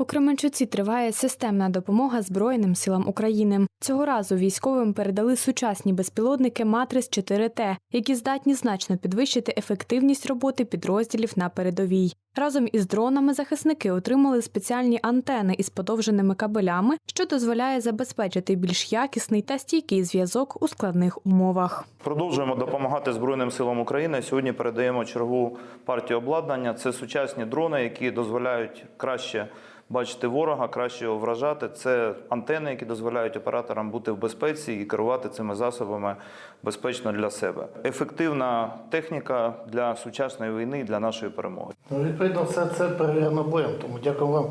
У Кременчуці триває системна допомога Збройним силам України. Цього разу військовим передали сучасні безпілотники Матрис 4Т, які здатні значно підвищити ефективність роботи підрозділів на передовій. Разом із дронами захисники отримали спеціальні антени із подовженими кабелями, що дозволяє забезпечити більш якісний та стійкий зв'язок у складних умовах. Продовжуємо допомагати Збройним силам України. Сьогодні передаємо чергову партію обладнання. Це сучасні дрони, які дозволяють краще бачити ворога, краще його вражати. Це антени, які дозволяють операторам бути в безпеці і керувати цими засобами безпечно для себе. Ефективна техніка для сучасної війни і для нашої перемоги. Відповідно, все це перевірено боєм, тому дякую вам.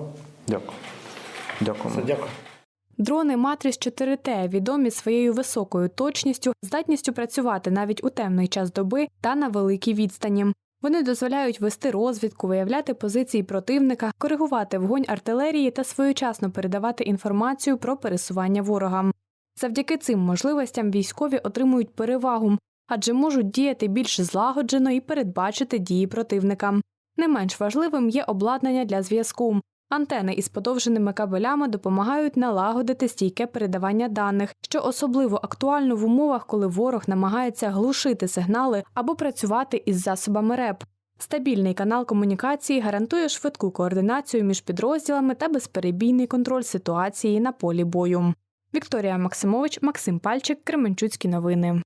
Дякую. Дякуємо. Все, дякую. Дрони Матрис 4Т відомі своєю високою точністю, здатністю працювати навіть у темний час доби та на великій відстані. Вони дозволяють вести розвідку, виявляти позиції противника, коригувати вогонь артилерії та своєчасно передавати інформацію про пересування ворога. Завдяки цим можливостям військові отримують перевагу, адже можуть діяти більш злагоджено і передбачити дії противника. Не менш важливим є обладнання для зв'язку. Антени із подовженими кабелями допомагають налагодити стійке передавання даних, що особливо актуально в умовах, коли ворог намагається глушити сигнали або працювати із засобами РЕП. Стабільний канал комунікації гарантує швидку координацію між підрозділами та безперебійний контроль ситуації на полі бою. Вікторія Максимович, Максим Пальчик, Кременчуцькі новини.